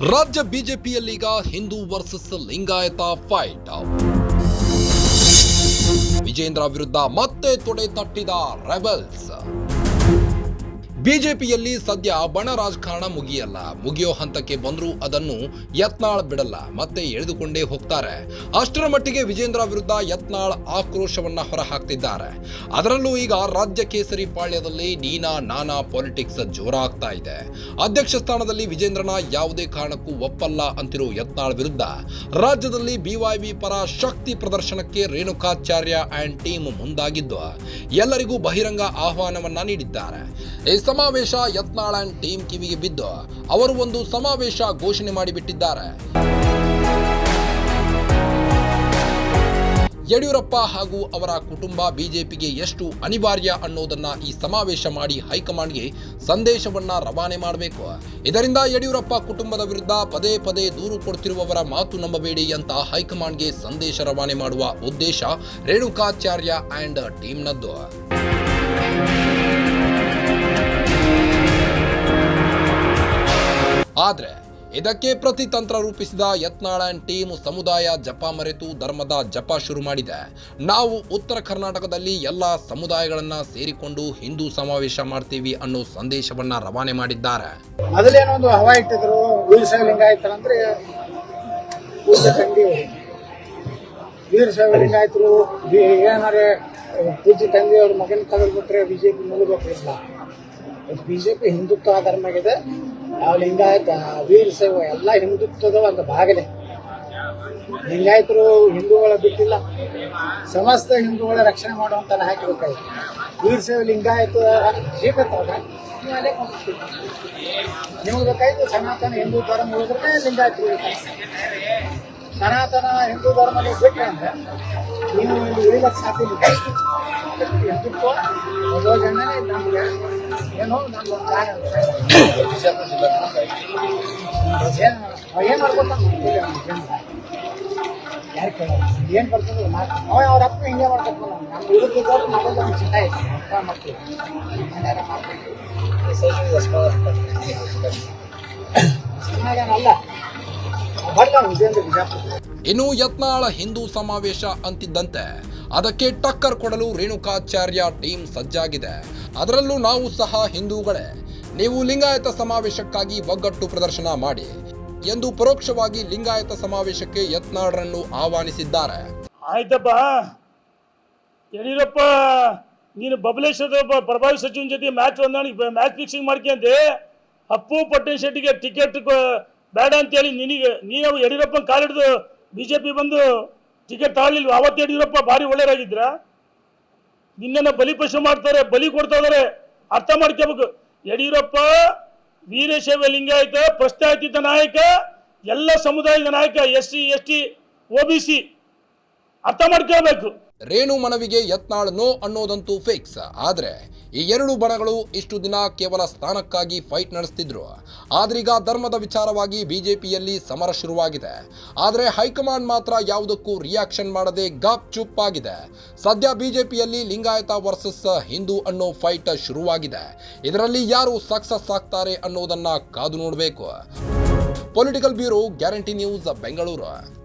ರಾಜ್ಯ ಬಿಜೆಪಿಯಲ್ಲೀಗ Hindu versus Lingayat fight Vijendra ವಿರುದ್ಧ ಮತ್ತೆ ತೊಡೆ ತಟ್ಟಿದ ರೆಬಲ್ಸ್ ಬಿಜೆಪಿಯಲ್ಲಿ ಸದ್ಯ ಬಣ ರಾಜಕಾರಣ ಮುಗಿಯಲ್ಲ. ಮುಗಿಯೋ ಹಂತಕ್ಕೆ ಬಂದರೂ ಅದನ್ನು ಯತ್ನಾಳ್ ಬಿಡಲ್ಲ. ಮತ್ತೆ ಎಳೆದುಕೊಂಡೇ ಹೋಗ್ತಾರೆ. ಅಷ್ಟರ ಮಟ್ಟಿಗೆ ವಿಜೇಂದ್ರ ವಿರುದ್ಧ ಯತ್ನಾಳ್ ಆಕ್ರೋಶವನ್ನ ಹೊರಹಾಕ್ತಿದ್ದಾರೆ. ಅದರಲ್ಲೂ ಈಗ ರಾಜ್ಯ ಕೇಸರಿ ಪಾಳ್ಯದಲ್ಲಿ ನೀನಾ ನಾನಾ ಪಾಲಿಟಿಕ್ಸ್ ಜೋರಾಗ್ತಾ ಇದೆ. ಅಧ್ಯಕ್ಷ ಸ್ಥಾನದಲ್ಲಿ ವಿಜೇಂದ್ರನ ಯಾವುದೇ ಕಾರಣಕ್ಕೂ ಒಪ್ಪಲ್ಲ ಅಂತಿರೋ ಯತ್ನಾಳ್ ವಿರುದ್ಧ ರಾಜ್ಯದಲ್ಲಿ ಬಿವೈಬಿ ಪರ ಶಕ್ತಿ ಪ್ರದರ್ಶನಕ್ಕೆ ರೇಣುಕಾಚಾರ್ಯ ಅಂಡ್ ಟೀಮ್ ಮುಂದಾಗಿದ್ದು ಎಲ್ಲರಿಗೂ ಬಹಿರಂಗ ಆಹ್ವಾನವನ್ನ ನೀಡಿದ್ದಾರೆ. ಈ ಸಮಾವೇಶ ಯತ್ನಾಳ್ ಟೀಮ್ ಕಿವಿಗೆ ಬಿದ್ದು ಅವರು ಒಂದು ಸಮಾವೇಶ ಘೋಷಣೆ ಮಾಡಿಬಿಟ್ಟಿದ್ದಾರೆ. ಯಡಿಯೂರಪ್ಪ ಹಾಗೂ ಅವರ ಕುಟುಂಬ ಬಿಜೆಪಿಗೆ ಎಷ್ಟು ಅನಿವಾರ್ಯ ಅನ್ನೋದನ್ನ ಈ ಸಮಾವೇಶ ಮಾಡಿ ಹೈಕಮಾಂಡ್ಗೆ ಸಂದೇಶವನ್ನ ರವಾನೆ ಮಾಡಬೇಕು. ಇದರಿಂದ ಯಡಿಯೂರಪ್ಪ ಕುಟುಂಬದ ವಿರುದ್ಧ ಪದೇ ಪದೇ ದೂರು ಕೊಡ್ತಿರುವವರ ಮಾತು ನಂಬಬೇಡಿ ಅಂತ ಹೈಕಮಾಂಡ್ಗೆ ಸಂದೇಶ ರವಾನೆ ಮಾಡುವ ಉದ್ದೇಶ ರೇಣುಕಾಚಾರ್ಯ ಅಂಡ್ ಟೀಮ್ನದ್ದು. ಆದ್ರೆ ಇದಕ್ಕೆ ಪ್ರತಿತಂತ್ರ ರೂಪಿಸಿದ ಯತ್ನಾಳನ್ ಟೀಮ್ ಸಮುದಾಯ ಜಪ ಮರೆತು ಧರ್ಮದ ಜಪ ಶುರು ಮಾಡಿದೆ. ನಾವು ಉತ್ತರ ಕರ್ನಾಟಕದಲ್ಲಿ ಎಲ್ಲ ಸಮುದಾಯಗಳನ್ನ ಸೇರಿಕೊಂಡು ಹಿಂದೂ ಸಮಾವೇಶ ಮಾಡ್ತೀವಿ ಅನ್ನೋ ಸಂದೇಶವನ್ನ ರವಾನೆ ಮಾಡಿದ್ದಾರೆ. ಮೊದಲೇನೊಂದು ಹವಾ ಇಟ್ಟಿದ್ರು ವೀರಶೈವ ಲಿಂಗಾಯತರ ಅಂದ್ರೆ ಪೂಜೆ ತಂಗಿ. ವೀರಶೈವ ಲಿಂಗಾಯತರು ಬಿ- ಏನಾರೆ ಪೂಜೆ ತಂಗಿ ಅವ್ರ ಮಗನ ತಗೊಂಡ್ಬಿಟ್ರೆ ಬಿಜೆಪಿ ಬಿಜೆಪಿ ಹಿಂದುತ್ವ ಧರ್ಮಗಿದೆ ಯಾವ ಲಿಂಗಾಯತ ವೀರ ಸೇವ, ಎಲ್ಲ ಹಿಂದುತ್ವದ ಒಂದು ಭಾಗನೆ. ಲಿಂಗಾಯತರು ಹಿಂದೂಗಳ ಬಿಟ್ಟಿಲ್ಲ. ಸಮಸ್ತ ಹಿಂದೂಗಳ ರಕ್ಷಣೆ ಮಾಡುವಂತ ಹಾಕಿ ಬೇಕಾಯ್ತು ಲಿಂಗಾಯತ ಸಿಗತ್ತವಾಗ ನೀವು ಅಲ್ಲೇ ಕೊಂಡ್ಬಿಡ್ತೀರಿ. ನಿಮಗೆ ಬೇಕಾಯ್ತು ಸನಾತನ ಹಿಂದೂ ಧರ್ಮ ಮುಳುಗ್ರೆ ಲಿಂಗಾಯತರು. ಸನಾತನ ಹಿಂದೂ ಧರ್ಮದಲ್ಲಿ ಬಿಟ್ಟರೆ ಅಂದ್ರೆ ನೀವು ಇಲ್ಲಿ ಉಳಿಲಕ್ಕೆ ಸಾಧ್ಯ ಇಲ್ಲ. ಹಿಂದುತ್ವ ನಮ್ಗೆ ಏನೋ ನಮ್ಮ ಏನು ಯಾರು ಕೇಳ ಏನ್ ಬರ್ತದೆ ಅವ ಅವ್ರ ಅಪ್ಪ ಹಿಂಗೆ ಮಾಡ್ಬೇಕು. ನಮ್ಮ ಹುಡುಗ ಮಗದ ಒಂದು ಚಿಂತೆ ಐತಿ ಅಪ್ಪ ಮಕ್ಕಳು ಮನ್ಯಾಗ ಮಾಡ್ಬೇಕು. ಚೆನ್ನಾಗೇನಲ್ಲ ಇನ್ನು ಯತ್ನಾಳ ಹಿಂದೂ ಸಮಾವೇಶ ಅಂತಿದ್ದಂತೆ. ಅದಕ್ಕೆ ಟಕ್ಕರ್ ಕೊಡಲು ರೇಣುಕಾಚಾರ್ಯ ಟೀಮ್ ಸಜ್ಜಾಗಿದೆ. ಅದರಲ್ಲೂ ನಾವು ಸಹ ಹಿಂದೂಗಳೇ. ನೀವು ಲಿಂಗಾಯತ ಸಮಾವೇಶಕ್ಕಾಗಿ ಒಗ್ಗಟ್ಟು ಪ್ರದರ್ಶನ ಮಾಡಿ ಎಂದು ಪರೋಕ್ಷವಾಗಿ ಲಿಂಗಾಯತ ಸಮಾವೇಶಕ್ಕೆ ಯತ್ನಾಳರನ್ನು ಆಹ್ವಾನಿಸಿದ್ದಾರೆ. ಆಯ್ತಪ್ಪ. ಯಡಿಯೂರಪ್ಪ ನೀನು ಬಬಲೇಶ್ವರದ ಒಬ್ಬ ಪ್ರಭಾವಿ ಸಚಿವನ ಜೊತೆ ಮ್ಯಾಚ್ ಹೊಂದಾಣಿಕೆ ಮ್ಯಾಚ್ ಫಿಕ್ಸಿಂಗ್ ಮಾಡ್ಕೊಂಡೆ. ಅಪ್ಪು ಪಟ್ಟಣ ಶೆಟ್ಟಿಗೆ ಟಿಕೆಟ್ ಬೇಡ ಅಂತೇಳಿ ನಿನಗೆ, ನೀವು ಯಡಿಯೂರಪ್ಪನ ಕಾಲಿಡ್ದು ಬಿ ಜೆ ಪಿ ಬಂದು ಟಿಕೆಟ್ ತಗೊಳ್ಳಿಲ್ವ? ಅವತ್ತು ಯಡಿಯೂರಪ್ಪ ಭಾರಿ ಒಳ್ಳೆಯರಾಗಿದ್ರ? ನಿನ್ನನ್ನು ಬಲಿಪಶು ಮಾಡ್ತಾರೆ, ಬಲಿ ಕೊಡ್ತಾ ಅರ್ಥ ಮಾಡ್ಕೋಬೇಕು. ಯಡಿಯೂರಪ್ಪ, ವೀರಶೈವ ಲಿಂಗಾಯತ ಪ್ರಸ್ತಾಪಿತ ನಾಯಕ, ಎಲ್ಲ ಸಮುದಾಯದ ನಾಯಕ, S C, S T, O B C. ಅರ್ಥ ಮಾಡ್ಕೋಬೇಕು. ರೇಣು ಮನವಿಗೆ ಯತ್ನಾಳ್ ನೋ ಅನ್ನೋದಂತೂ ಫಿಕ್ಸ್ ಆದ್ರೆ ಈ ಎರಡು ಬಣಗಳು ಇಷ್ಟು ದಿನ ಕೇವಲ ಸ್ಥಾನಕ್ಕಾಗಿ ಫೈಟ್ ನಡೆಸ್ತಿದ್ರು. ಆದ್ರೀಗ ಧರ್ಮದ ವಿಚಾರವಾಗಿ ಬಿಜೆಪಿಯಲ್ಲಿ ಸಮರ ಶುರುವಾಗಿದೆ. ಆದರೆ ಹೈಕಮಾಂಡ್ ಮಾತ್ರ ಯಾವುದಕ್ಕೂ ರಿಯಾಕ್ಷನ್ ಮಾಡದೆ ಗಾಪ್ ಚುಪ್ ಆಗಿದೆ. ಸದ್ಯ ಬಿಜೆಪಿಯಲ್ಲಿ ಲಿಂಗಾಯತ ವರ್ಸಸ್ ಹಿಂದೂ ಅನ್ನೋ ಫೈಟ್ ಶುರುವಾಗಿದೆ. ಇದರಲ್ಲಿ ಯಾರು ಸಕ್ಸಸ್ ಆಗ್ತಾರೆ ಅನ್ನೋದನ್ನ ಕಾದು ನೋಡಬೇಕು. Political bureau guarantee news Bengaluru